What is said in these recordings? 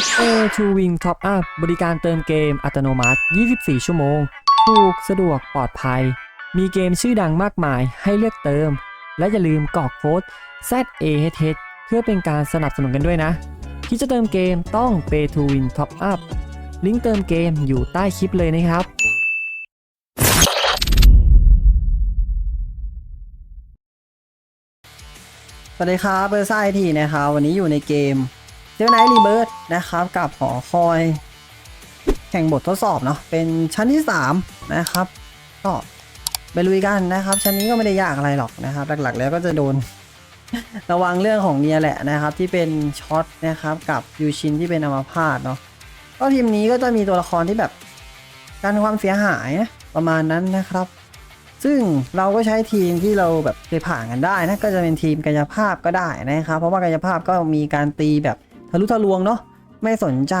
A2 Wing Top Up บริการเติมเกมอัตโนมัติ 24 ชั่วโมง ถูก สะดวก ปลอดภัย มีเกมชื่อดังมากมายให้เลือกเติม และอย่าลืมกรอกโค้ด ZAHH เพื่อเป็นการสนับสนุนกันด้วยนะ ที่จะเติมเกมต้อง Pay to Win Top Up ลิงก์เติมเกมอยู่ใต้คลิปเลยนะครับสวัสดีครับเบอร์ซ่าไอทีนะครับ วันนี้อยู่ในเกม จ้าไนท์รีเบิร์ดนะครับกับหอคอย แข่งบททดสอบเนาะเป็นชั้นที่ 3 นะครับ ก็ไปลุยกันนะครับ ชั้นนี้ก็ไม่ได้ยากอะไรหรอกนะครับ หลักๆ แล้วก็จะโดน ระวังเรื่องของเนียแหละนะครับ ที่เป็นช็อตนะครับกับยูชินที่เป็นอัมพาตเนาะก็ทีมนี้ก็จะมีตัวละครที่แบบการความเสียหายนะประมาณนั้นนะครับ ซึ่งเราก็ใช้ทีมที่เราแบบเคยผ่านกันได้นะก็จะเป็นทีมกายภาพก็ได้นะครับ เพราะว่ากายภาพก็มีการตีแบบ ทะลุทะลวงเนาะไม่สนใจ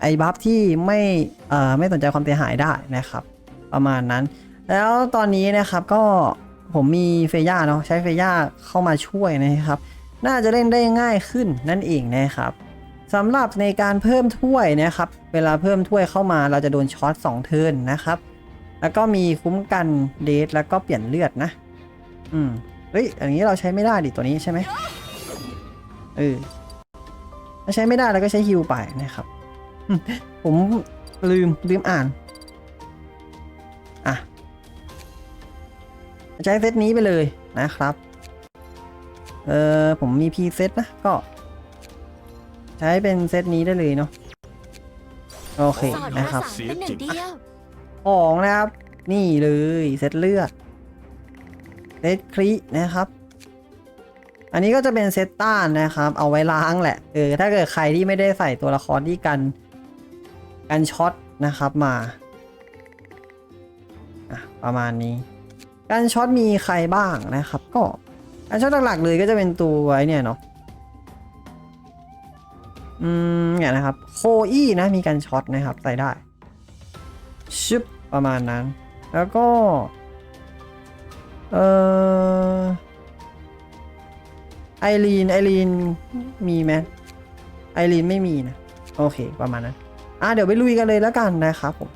ไอ้บัฟที่ไม่เอ่อไม่สนใจความเสียหายได้นะครับ ประมาณนั้น แล้วตอนนี้นะครับก็ผมมีเฟย่าเนาะใช้เฟย่าเข้ามาช่วยนะครับ น่าจะเล่นได้ง่ายขึ้นนั่นเองนะครับสำหรับในการเพิ่มถ้วยนะครับ เวลาเพิ่มถ้วยเข้ามาเราจะโดนช็อต2เทิร์นนะครับ แล้วก็มีคุ้มกันเดทแล้วก็เปลี่ยนเลือดนะ อืม เฮ้ยอันนี้เราใช้ไม่ได้ดิตัวนี้ใช่ไหมเออ ถ้าใช้ไม่ได้เราก็ใช้ฮิวไปนะครับ ผมลืมลืมอ่าน อะ ใช้เซตนี้ไปเลยนะครับ เออผมมีพีเซตนะ ก็ ใช้เป็นเซตนี้ได้เลยเนาะ โอเคนะครับหนึ่งเดียวของนะครับ นี่เลยเซตเลือดเซตครินะครับ อันนี้ก็จะเป็นเซตต้านนะครับ เอาไว้ล้างแหละเออถ้าเกิดใครที่ไม่ได้ใส่ตัวละครที่กันกันช็อตนะครับมาประมาณนี้ การช็อตมีใครบ้างนะครับ ก็การช็อตหลักๆเลยก็จะเป็นตัวไอ้เนี่ยเนาะอืมเนี่ยนะครับโคอี้นะมีการช็อตนะครับใส่ได้ชึบประมาณนั้น แล้วก็ เออ ไอรีนไอรีนมีไหมไอรีนไม่มีนะ โอเคประมาณนั้น อะเดี๋ยวไปลุยกันเลยแล้วกันนะครับผม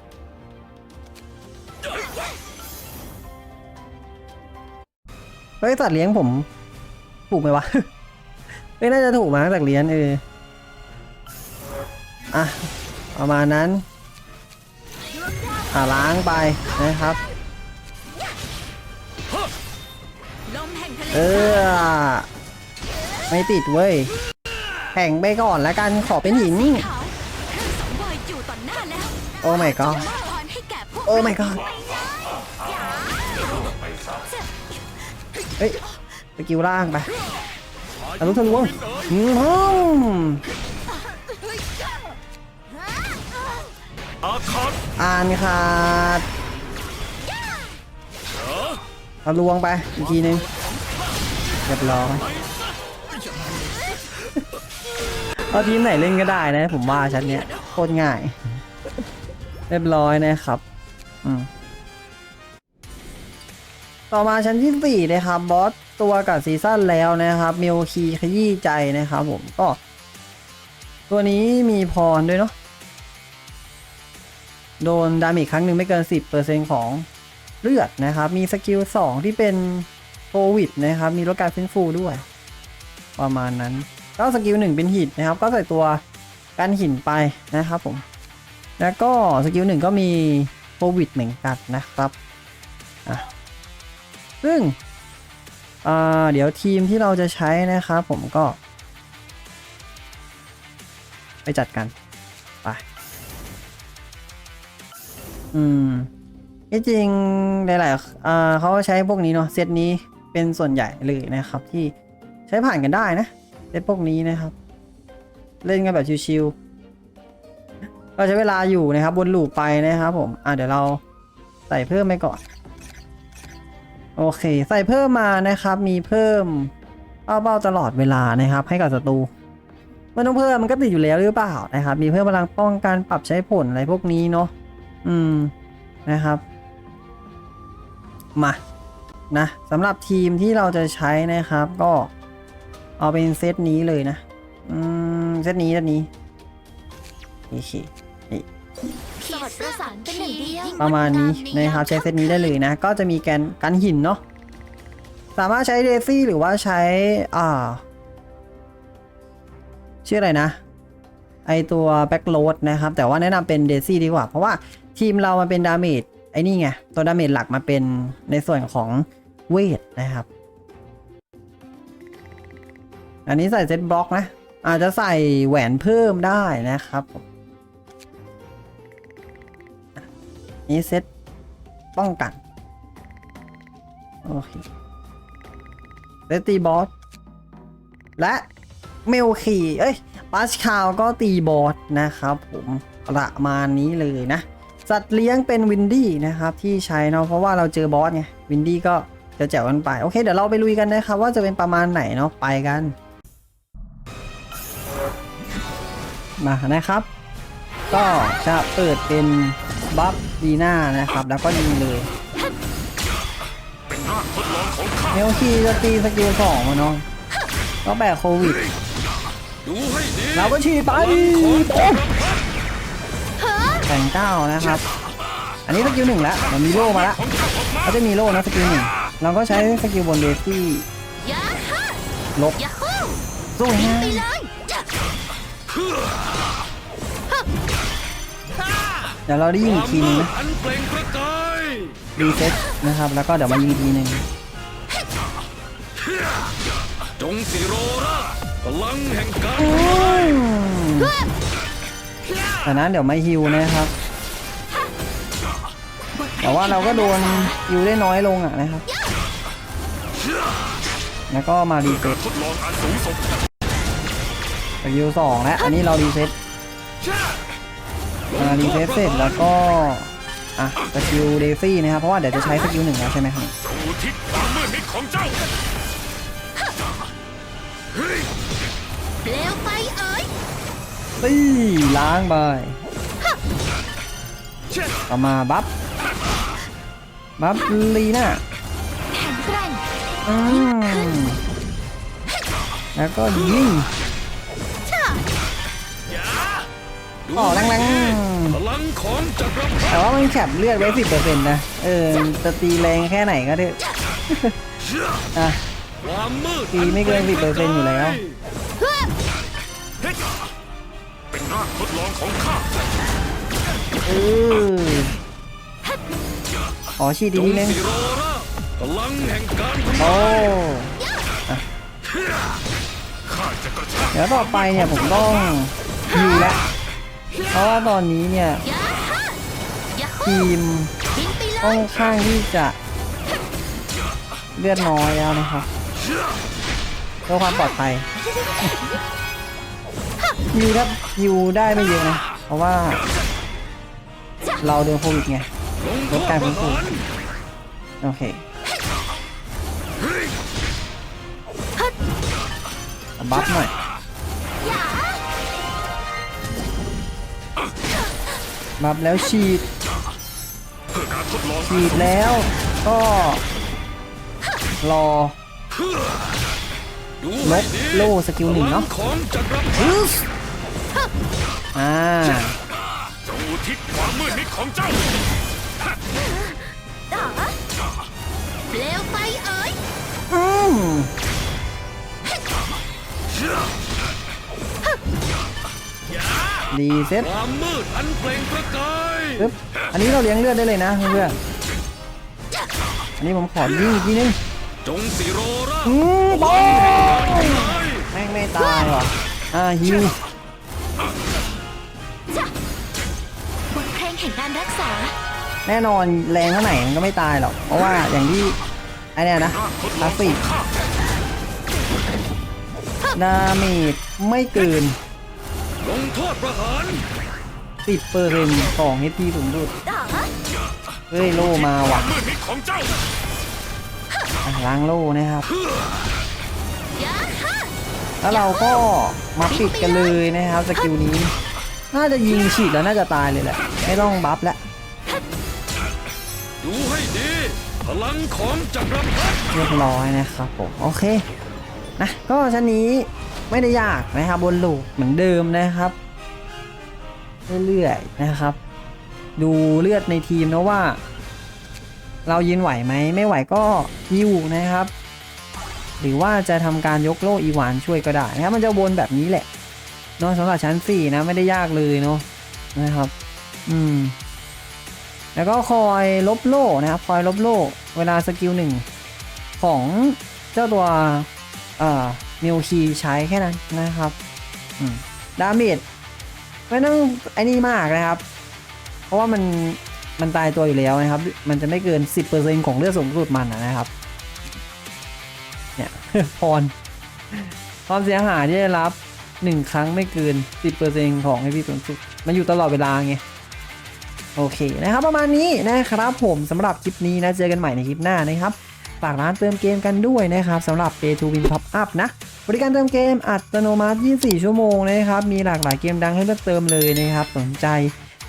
เฮ้ยสัตว์เลี้ยงผมถูกไหมวะเฮ้ยน่าจะถูกมั้งสัตว์เลี้ยงเอออะประมาณนั้นอ่าล้างไปนะครับเออ ไม่ติดเว้ยแข่งไปก่อนแล้วกันขอเป็นหินขาวเครื่องสังเวยอยู่ต่อหน้าแล้วโอ้ my god มอบพรให้แก่พวกโอ้ my god เฮ้ยสกิลล่างไปทะลุทะลวงอืมอาคาตอ่านขาดทะลวงไปอีกทีนึงเรียบร้อย เอาทีมไหนเล่นก็ได้นะ ผมว่าชั้นเนี้ยโคตรง่าย เรียบร้อยนะครับ อืมต่อมาชั้นที่4นะครับบอสตัวกับซีซั่นแล้วนะครับมิวคีขยี้ใจนะครับผมก็ ตัวนี้มีพรด้วยเนาะโดนดาเมจครั้งหนึ่งไม่เกิน 10%ของเลือดนะครับ มีสกิล 2 ที่เป็นโควิดนะครับ มีลดการฟื้นฟูด้วย ประมาณนั้น ก็สกิล1เป็นหินนะครับ ก็ใส่ตัวกันหินไปนะครับผม แล้วก็สกิล1ก็มีโควิดเหมือนกันนะครับอะซึ่งอ่าเดี๋ยวทีมที่เราจะใช้นะครับผมก็ ไปจัดกัน ไป อืมที่จริงหลายๆอ่าเขาใช้พวกนี้เนาะเซตนี้เป็นส่วนใหญ่เลยนะครับที่ใช้ผ่านกันได้นะ เซตพวกนี้นะครับ เล่นกันแบบชิวๆก็ใช้เวลาอยู่นะครับบนลูปไปนะครับผมอ่าเดี๋ยวเราใส่เพิ่มไปก่อน โอเค ใส่เพิ่มมานะครับ มีเพิ่มเป้าๆตลอดเวลานะครับ ให้กับศัตรูไม่ต้องเพิ่มมันก็ติดอยู่แล้วหรือเปล่านะครับ มีเพิ่มพลังป้องกันปรับใช้ผลอะไรพวกนี้เนาะอืมนะครับ มานะสำหรับทีมที่เราจะใช้นะครับก็ เอาเป็นเซตนี้เลยนะ อืม เซตนี้เซตนี้โอเคนี่สอดประสานเป็นหนึ่งเดียวประมาณนี้นะครับใช้เซตนี้ได้เลยนะ ก็จะมีแกนกันหินเนาะสามารถใช้เดซี่หรือว่าใช้ อ่า ชื่ออะไรนะ ไอตัวแบ็กโ a ดนะครับ แต่ว่าแนะนำเป็นเดซี่ดีกว่า เพราะว่าทีมเรามันเป็นดาเมจไอ้นี่ไง ตัวดาเมจหลักมาเป็นในส่วนของเวทนะครับ อันนี้ใส่เซตบล็อกนะ อาจจะใส่แหวนเพิ่มได้นะครับผมนี่เซตป้องกัน โอเคเซตตีบอส และเมลคีเอ้ยปาชคาวก็ตีบอสนะครับผมประมาณนี้เลยนะ สัตว์เลี้ยงเป็นวินดี้นะครับ ที่ใช้เนาะเพราะว่าเราเจอบอสไงวินดี้ก็จะแจวกันไป โอเค เดี๋ยวเราไปลุยกันนะครับ ว่าจะเป็นประมาณไหนเนาะไปกัน มานะครับ ก็จะเปิดเป็นบัฟดีน่านะครับ แล้วก็ยิงเลยเมลคีจะตีสกิลสองมาเนาะก็แบกโควิดดูให้ดีเราก็ฉีดไปของจงแต่งเก้านะครับ อันนี้สกิลหนึ่งแล้วมันมีโล่มาแล้วของเจ้าออกมาเขาจะมีโล่นะสกิลหนึ่งเราก็ใช้สกิลบนเดซี่ยาฮ่าลบยาฮู้สู้บินนะไป เลยจะเดี๋ยวเราได้ยิงอีกทีนึงนะอันเปล่งประกายรีเซ็ตนะครับ แล้วก็เดี๋ยวมายิงอีกทีนึงจงสิโรราพลังแห่งการอืมจากนั้นเดี๋ยวมาฮิวนะครับ แต่ว่าเราก็โดนฮิวได้น้อยลงอะนะครับ แล้วก็มารีเซ็ตทดลองอัน สูงสุดสกิลสองแล้วอันนี้เรารีเซ็ตมารีเซ็ตเสร็จแล้วก็อะสกิลเดซี่นะครับเพราะว่าเดี๋ยวจะใช้สกิลหนึ่งแล้วใช่ไหมครับจงอุทิศความมืดมิดของเจ้าเฮ้ยเปลวไฟเอ๋ยตีล้างไปต่อมาบัฟบัฟลีน่าแข็งแกร่งอืมแล้วก็ยิง ดูต่อให้แรงดีๆพลังของจักรพรรแต่ว่ามันแคปเลือดไว้สิบเปอร์เซ็นต์นะ เออจะตีแรงแค่ไหนก็ได้ดิอะความมืดตีไม่เกิน10%อยู่แล้วเฮ้ยเป็นร่างทดลองของข้าเออขอชีดจดีงๆนึงสิโรราพลังแห่งการทำโอ้ลายข้าจะกระชากเดี๋ยวต่อไปเนี่ยผมต้องฮิวแล้ว เพราะว่าตอนนี้เนี่ยยาฮ่ายาฮู้ทีมบินไปเลค่อยนข้างที่จะเลือดน้อยแล้วนะครับเพื่อความปลอดภัยฮิวครับฮิวได้ไม่เยอะนะเพราะว่า เราโดนโควิดไงลงโทลดษการปฟื้ระนฟูหารโอเคบัฟหน่อย บัฟแล้วฉีดเพื่อการทดลองฉีดแล้วก็รอดูลให้บดีโล่สกิลหนึ่งเนาะพลัของจักรพรรดิอ่าจงอุทิศความมืดมิดของเจ้าเปลวไฟเอ๋ยอืม รีเซ็ตความมืดอันเปล่งประกายปึ๊บอันนี้เราเลี้ยงเลือดได้เลยนะเพื่อนๆอันนี้ผมขอยิงอีกทีนึงจงสิโรราอืมพบอลังลแห่งการทำลายแม่งไม่ตายว่ะอ่าฮิวบทเพลงแห่งการรักษา แน่นอนแรงเท่าไหร่มันก็ไม่ตายหรอก เพราะว่าอย่างที่ไอเนี่ยนะร่างทดลลาองสิของข้าดาเมจไม่เกิน ลงโทษประหาร10เปอร์เซ็นต์ของ HP สูงสุดเฮ้ยโล่มาควาว่ะมมืดมิดของเจ้าอะล้างโล่นะครับยาฮ่าแล้วเราก็มาปิดกันเลยนะครับสกิลนี้ น่าจะยิงฉีดแล้วน่าจะตายเลยแหละไม่ต้องบัฟแล้วดูให้ดี พลังของจักรพรรดิเรียบร้อยนะครับผมโอเคนะก็ชั้นนี้ ไม่ได้ยากนะครับบนลูกเหมือนเดิมนะครับ เรื่อยๆนะครับ ดูเลือดในทีมนะว่า เรายืนไหวไหมไม่ไหวก็ฮิวนะครับ หรือว่าจะทำการยกโล่อีหวานช่วยก็ได้นะครับมันจะวนแบบนี้แหละเนาะสำหรับชั้น4นะไม่ได้ยากเลยเนาะนะครับ อืม แล้วก็คอยลบโล่นะครับ คอยลบโล่เวลาสกิลหนึ่งของเจ้าตัว เอ่อ มิวคีใช้แค่นั้นนะครับอืมดาเมจไม่ต้องไอ้นี่มากนะครับ เพราะว่ามันมันตายตัวอยู่แล้วนะครับ มันจะไม่เกิน 10%ของเลือดสูงสุดมันนะนะครับ เนี่ยพรความเสียหายที่ได้รับ1ครั้งไม่เกิน 10%ของไอพีสูงสุด มันอยู่ตลอดเวลาไง โอเคนะครับ ประมาณนี้นะครับผมสำหรับคลิปนี้นะ เจอกันใหม่ในคลิปหน้านะครับ ฝากร้านเติมเกมกันด้วยนะครับสำหรับ Pay to Win Top Up นะ บริการเติมเกมอัตโนมัติ 24 ชั่วโมงนะครับ มีหลากหลายเกมดังให้เลือกเติมเลยนะครับ สนใจ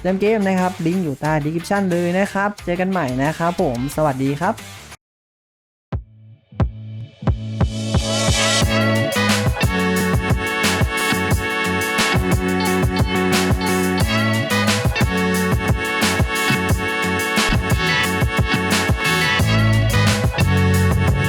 เติมเกมนะครับ ลิงก์อยู่ใต้ description เลยนะครับ เจอกันใหม่นะครับผม สวัสดีครับ